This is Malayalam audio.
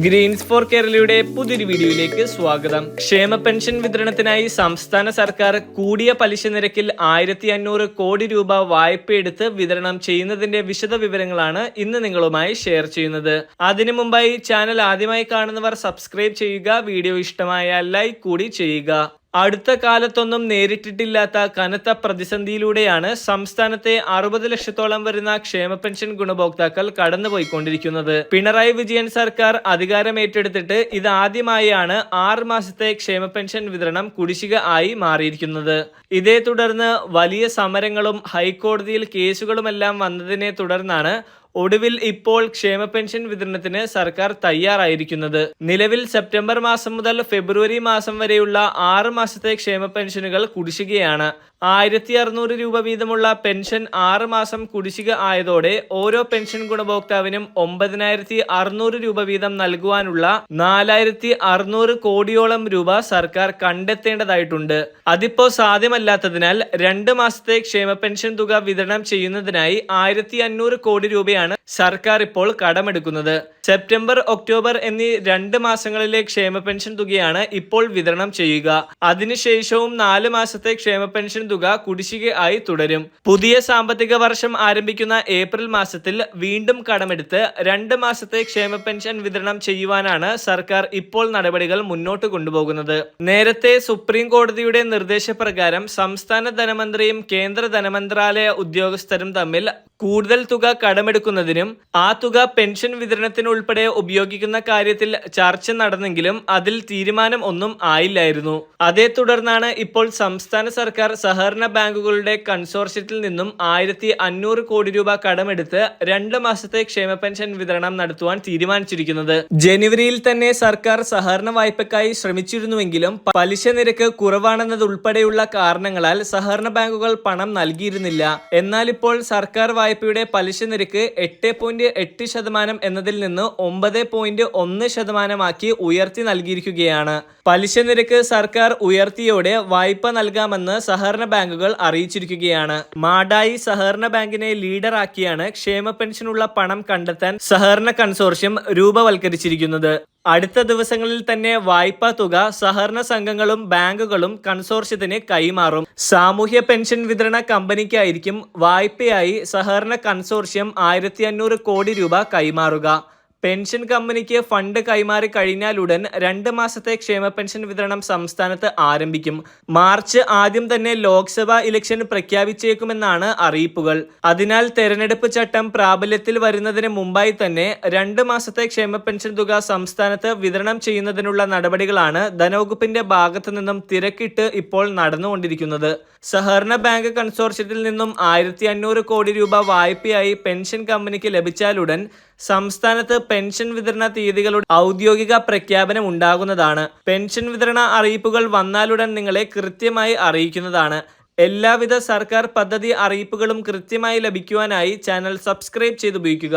ഗ്രീൻസ് ഫോർ കേരളയുടെ പുതിയൊരു വീഡിയോയിലേക്ക് സ്വാഗതം. ക്ഷേമ പെൻഷൻ വിതരണത്തിനായി സംസ്ഥാന സർക്കാർ കൂടിയ പലിശ നിരക്കിൽ ആയിരത്തി അഞ്ഞൂറ് കോടി രൂപ വായ്പയെടുത്ത് വിതരണം ചെയ്യുന്നതിന്റെ വിശദ വിവരങ്ങളാണ് ഇന്ന് നിങ്ങളുമായി ഷെയർ ചെയ്യുന്നത്. അതിനു മുമ്പായി ചാനൽ ആദ്യമായി കാണുന്നവർ സബ്സ്ക്രൈബ് ചെയ്യുക വീഡിയോ ഇഷ്ടമായ ലൈക്ക് കൂടി ചെയ്യുക. അടുത്ത കാലത്തൊന്നും നേരിട്ടിട്ടില്ലാത്ത കനത്ത പ്രതിസന്ധിയിലൂടെയാണ് സംസ്ഥാനത്തെ അറുപത് ലക്ഷത്തോളം വരുന്ന ക്ഷേമ പെൻഷൻ ഗുണഭോക്താക്കൾ കടന്നുപോയിക്കൊണ്ടിരിക്കുന്നത്. പിണറായി വിജയൻ സർക്കാർ അധികാരം ഏറ്റെടുത്തിട്ട് ഇതാദ്യമായാണ് ആറ് മാസത്തെ ക്ഷേമ പെൻഷൻ വിതരണം കുടിശ്ശിക ആയി മാറിയിരിക്കുന്നത്. ഇതേ തുടർന്ന് വലിയ സമരങ്ങളും ഹൈക്കോടതിയിൽ കേസുകളുമെല്ലാം വന്നതിനെ തുടർന്നാണ് ഒടുവിൽ ഇപ്പോൾ ക്ഷേമ പെൻഷൻ വിതരണത്തിന് സർക്കാർ തയ്യാറായിരിക്കുന്നത്. നിലവിൽ സെപ്റ്റംബർ മാസം മുതൽ ഫെബ്രുവരി മാസം വരെയുള്ള ആറ് മാസത്തെ ക്ഷേമ പെൻഷനുകൾ കുടിശ്ശികയാണ്. ആയിരത്തി അറുന്നൂറ് രൂപ വീതമുള്ള പെൻഷൻ ആറ് മാസം കുടിശ്ശിക ആയതോടെ ഓരോ പെൻഷൻ ഗുണഭോക്താവിനും ഒമ്പതിനായിരത്തി അറുന്നൂറ് രൂപ വീതം നൽകുവാനുള്ള നാലായിരത്തി അറുന്നൂറ് കോടിയോളം രൂപ സർക്കാർ കണ്ടെത്തേണ്ടതായിട്ടുണ്ട്. അതിപ്പോ സാധ്യമല്ലാത്തതിനാൽ രണ്ട് മാസത്തെ ക്ഷേമ പെൻഷൻ തുക വിതരണം ചെയ്യുന്നതിനായി ആയിരത്തി അഞ്ഞൂറ് കോടി രൂപയാണ് സർക്കാർ ഇപ്പോൾ കടമെടുക്കുന്നത്. സെപ്റ്റംബർ ഒക്ടോബർ എന്നീ രണ്ട് മാസങ്ങളിലെ ക്ഷേമ പെൻഷൻ തുകയാണ് ഇപ്പോൾ വിതരണം ചെയ്യുക. അതിനുശേഷവും നാല് മാസത്തെ ക്ഷേമ പെൻഷൻ തുക കുടിശ്ശിക ആയി തുടരും. പുതിയ സാമ്പത്തിക വർഷം ആരംഭിക്കുന്ന ഏപ്രിൽ മാസത്തിൽ വീണ്ടും കടമെടുത്ത് രണ്ട് മാസത്തെ ക്ഷേമ പെൻഷൻ വിതരണം ചെയ്യുവാനാണ് സർക്കാർ ഇപ്പോൾ നടപടികൾ മുന്നോട്ട് കൊണ്ടുപോകുന്നത്. നേരത്തെ സുപ്രീം കോടതിയുടെ നിർദ്ദേശപ്രകാരം സംസ്ഥാന ധനമന്ത്രിയും കേന്ദ്ര ധനമന്ത്രാലയ ഉദ്യോഗസ്ഥരും തമ്മിൽ കൂടുതൽ തുക കടമെടുക്കുന്നതിനും ആ തുക പെൻഷൻ വിതരണത്തിനുൾപ്പെടെ ഉപയോഗിക്കുന്ന കാര്യത്തിൽ ചർച്ച നടന്നെങ്കിലും അതിൽ തീരുമാനം ഒന്നും ആയില്ലായിരുന്നു. അതേ തുടർന്നാണ് ഇപ്പോൾ സംസ്ഥാന സർക്കാർ സഹകരണ ബാങ്കുകളുടെ കൺസോർഷ്യത്തിൽ നിന്നും ആയിരത്തി അഞ്ഞൂറ് കോടി രൂപ കടമെടുത്ത് രണ്ട് മാസത്തെ ക്ഷേമ പെൻഷൻ വിതരണം നടത്തുവാൻ തീരുമാനിച്ചിരിക്കുന്നത്. ജനുവരിയിൽ തന്നെ സർക്കാർ സഹകരണ വായ്പയ്ക്കായി ശ്രമിച്ചിരുന്നുവെങ്കിലും പലിശ നിരക്ക് കുറവാണെന്നതുൾപ്പെടെയുള്ള കാരണങ്ങളാൽ സഹകരണ ബാങ്കുകൾ പണം നൽകിയിരുന്നില്ല. എന്നാൽ ഇപ്പോൾ സർക്കാർ വായ്പയുടെ പലിശ നിരക്ക് എട്ട് പോയിന്റ് എട്ട് ശതമാനം എന്നതിൽ നിന്ന് ഒമ്പത് പോയിന്റ് ഒന്ന് ശതമാനമാക്കി ഉയർത്തി നൽകിയിരിക്കുകയാണ്. പലിശ നിരക്ക് സർക്കാർ ഉയർത്തിയോടെ വായ്പ നൽകാമെന്ന് സഹകരണ ബാങ്കുകൾ അറിയിച്ചിരിക്കുകയാണ്. മാടായി സഹകരണ ബാങ്കിനെ ലീഡറാക്കിയാണ് ക്ഷേമ പെൻഷനുള്ള പണം കണ്ടെത്താൻ സഹകരണ കൺസോർഷ്യം രൂപവൽക്കരിച്ചിരിക്കുന്നത്. അടുത്ത ദിവസങ്ങളിൽ തന്നെ വായ്പാ തുക സഹകരണ സംഘങ്ങളും ബാങ്കുകളും കൺസോർഷ്യത്തിന് കൈമാറും. സാമൂഹ്യ പെൻഷൻ വിതരണ കമ്പനിക്കായിരിക്കും വായ്പയായി സഹകരണ കൺസോർഷ്യം ആയിരത്തി കോടി രൂപ കൈമാറുക. പെൻഷൻ കമ്പനിക്ക് ഫണ്ട് കൈമാറി കഴിഞ്ഞാലുടൻ രണ്ട് മാസത്തെ ക്ഷേമ പെൻഷൻ വിതരണം സംസ്ഥാനത്ത് ആരംഭിക്കും. മാർച്ച് ആദ്യം തന്നെ ലോക്സഭാ ഇലക്ഷൻ പ്രഖ്യാപിച്ചേക്കുമെന്നാണ് അറിയിപ്പുകൾ. അതിനാൽ തെരഞ്ഞെടുപ്പ് ചട്ടം പ്രാബല്യത്തിൽ വരുന്നതിന് മുമ്പായി തന്നെ രണ്ട് മാസത്തെ ക്ഷേമ പെൻഷൻ തുക സംസ്ഥാനത്ത് വിതരണം ചെയ്യുന്നതിനുള്ള നടപടികളാണ് ധനവകുപ്പിന്റെ ഭാഗത്തു നിന്നും തിരക്കിട്ട് ഇപ്പോൾ നടന്നുകൊണ്ടിരിക്കുന്നത്. സഹകരണ ബാങ്ക് കൺസോർഷ്യത്തിൽ നിന്നും ആയിരത്തി കോടി രൂപ വായ്പയായി പെൻഷൻ കമ്പനിക്ക് ലഭിച്ചാലുടൻ സംസ്ഥാനത്ത് പെൻഷൻ വിതരണ തീയതികളുടെ ഔദ്യോഗിക പ്രഖ്യാപനം ഉണ്ടാകുന്നതാണ്. പെൻഷൻ വിതരണ അറിയിപ്പുകൾ വന്നാലുടൻ നിങ്ങളെ കൃത്യമായി അറിയിക്കുന്നതാണ്. എല്ലാവിധ സർക്കാർ പദ്ധതി അറിയിപ്പുകളും കൃത്യമായി ലഭിക്കുവാനായി ചാനൽ സബ്സ്ക്രൈബ് ചെയ്തുപയോഗിക്കുക.